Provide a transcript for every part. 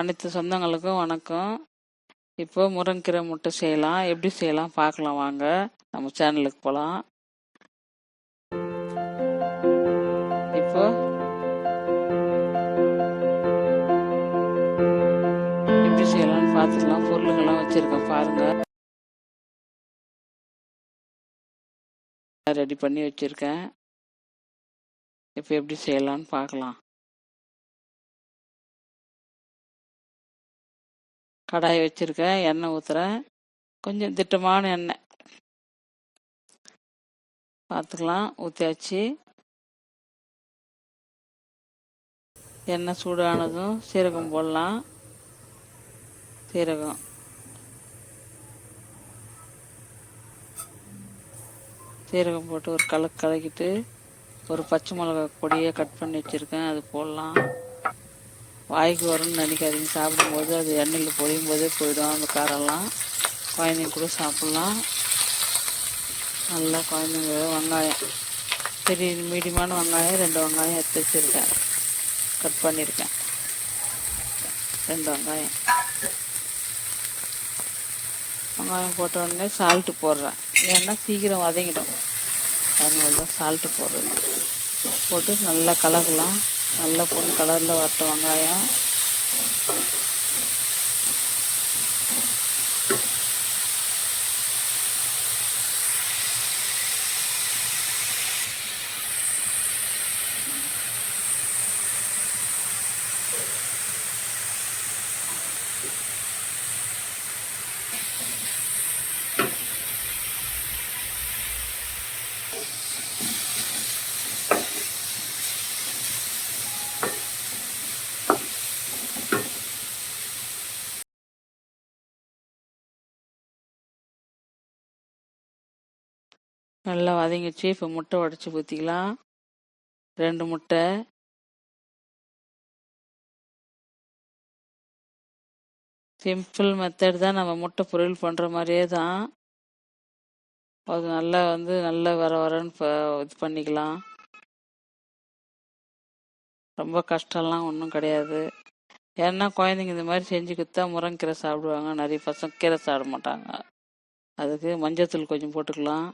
அனைத்து சொந்தங்களுக்கும் வணக்கம். இப்போ முருங்கீரை முட்டை செய்யலாம். எப்படி செய்யலாம்? பார்க்கலாம் வாங்க. நம்ம சேனலுக்கு போகலாம் இப்போ எப்படி செய்யலாம்னு பார்த்துக்கலாம். பொருளுங்கள்லாம் வச்சுருக்கேன் பாருங்க. ரெடி பண்ணி வச்சுருக்கேன். இப்போ எப்படி செய்யலாம்னு பார்க்கலாம். கடாய் வச்சுருக்கேன் எண்ணெய் ஊற்றுறேன் கொஞ்சம் திட்டமான எண்ணெய். பார்த்துக்கலாம் ஊற்றியாச்சு எண்ணெய் சூடானதும் சீரகம் போடலாம். சீரகம். சீரகம் போட்டு ஒரு கலக்கு கலக்கிட்டு ஒரு பச்சை மிளகா பொடியை கட் பண்ணி வச்சுருக்கேன் அது போடலாம். வாய்க்கு வரும்னு நினைக்காதீங்க. சாப்பிடும்போது அது எண்ணெயில் பொழியும் போதே போயிடும். அந்த காரெல்லாம் குழந்தைங்க கூட சாப்பிட்லாம். நல்லா குழந்தைங்க வெங்காயம் பெரிய மீடியமான வெங்காயம் ரெண்டு வெங்காயம் எடுத்து வச்சுருக்கேன். கட் பண்ணியிருக்கேன் ரெண்டு வெங்காயம். வெங்காயம் போட்ட உடனே சால்ட்டு போடுறேன். ஏன்னா சீக்கிரம் வதங்கிடும். அதனால தான் சால்ட்டு போடுறது போட்டு நல்லா கலக்கலாம். நல்ல பொன் கலரில் வரட்டும் வெங்காயம். நல்லா வதங்கிச்சு இப்போ முட்டை உடச்சி ஊற்றிக்கலாம் ரெண்டு முட்டை. சிம்பிள் மெத்தட் தான் நம்ம முட்டை பொரியல் பண்ணுற மாதிரியே தான். அது நல்லா வந்து நல்லா வர வரன்னு இது பண்ணிக்கலாம். ரொம்ப கஷ்டம்லாம் ஒன்றும் கிடையாது. ஏன்னா குழந்தைங்க இந்த மாதிரி செஞ்சு கொடுத்தா முருங்கீரை சாப்பிடுவாங்க. நிறைய பசங்க கீரை சாப்பிட மாட்டாங்க. அதுக்கு மஞ்சத்தூள் கொஞ்சம் போட்டுக்கலாம்.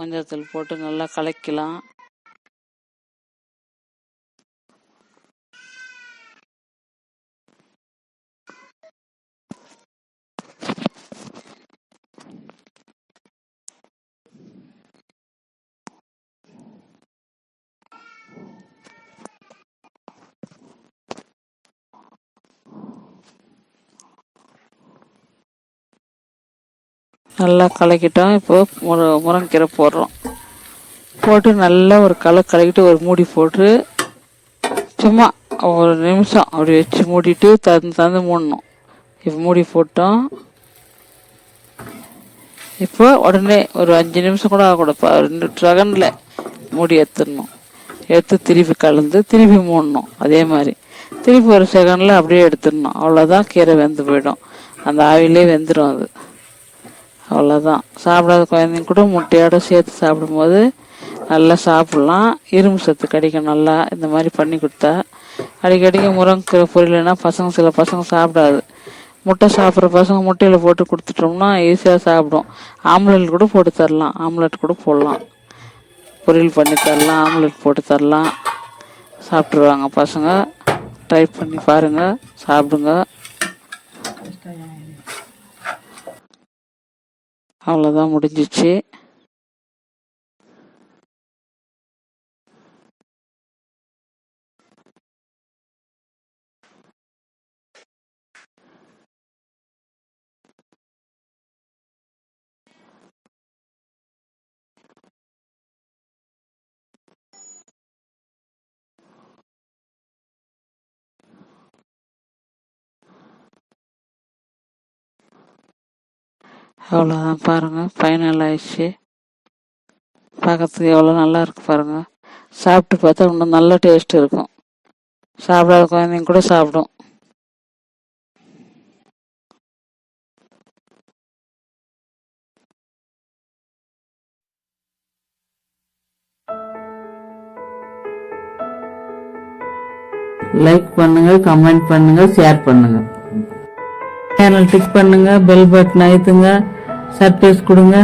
மஞ்சத்தூள் போட்டு நல்லா கலக்கலாம். நல்லா கலக்கிட்டோம். இப்போ முரு முருங்கீரை போடுறோம். போட்டு நல்லா ஒரு களை கலக்கிட்டு ஒரு மூடி போட்டு சும்மா ஒரு நிமிஷம் அப்படி வச்சு மூடிட்டு தந்து தந்து மூடணும். இப்போ மூடி போட்டோம். இப்போ உடனே ஒரு அஞ்சு நிமிஷம் கூட ஆகக்கூடாது. ரெண்டு செகண்டில் மூடி எடுத்துடணும். எடுத்து திருப்பி கலந்து திருப்பி மூடணும். அதே மாதிரி. திருப்பி ஒரு செகண்டில் அப்படியே எடுத்துடணும். அவ்வளோதான் கீரை வெந்து போயிடும். அந்த ஆவிலே வெந்துடும் அது. அவ்வளோதான் சாப்பிடாத குழந்தைங்க கூட முட்டையோடு சேர்த்து சாப்பிடும்போது நல்லா சாப்பிட்லாம். இரும்பு சத்து கிடைக்கும் நல்லா. இந்த மாதிரி பண்ணி கொடுத்தா அடிக்கடிக்கு முருங்கை பொரியல்னா பசங்க சில பசங்க சாப்பிடாது. முட்டை சாப்பிட்ற பசங்க முட்டையில் போட்டு கொடுத்துட்டோம்னா ஈஸியாக சாப்பிடும். ஆம்லெட் கூட போட்டு தரலாம். ஆம்லெட் கூட போடலாம். பொரியல் பண்ணி தரலாம். ஆம்லெட் போட்டு தரலாம். சாப்பிட்ருவாங்க பசங்க. ட்ரை பண்ணி பாருங்கள் சாப்பிடுங்க. அவ்வளோதான் முடிஞ்சிச்சு. அவ்வளோதான் பாருங்கள் ஃபைனல் ஆயிடுச்சு. பார்க்கறதுக்கு எவ்வளோ நல்லா இருக்குது பாருங்கள் சாப்பிட்டு பார்த்தா இன்னும் நல்ல டேஸ்ட் இருக்கும். சாப்பிடாத குழந்தைங்க கூட சாப்பிடும். லைக் பண்ணுங்க கமெண்ட் பண்ணுங்க ஷேர் பண்ணுங்க. சேனல் டிக் பண்ணுங்க பெல் பட்டன் அழுத்துங்க. சர்ப்ரைஸ் கொடுங்க.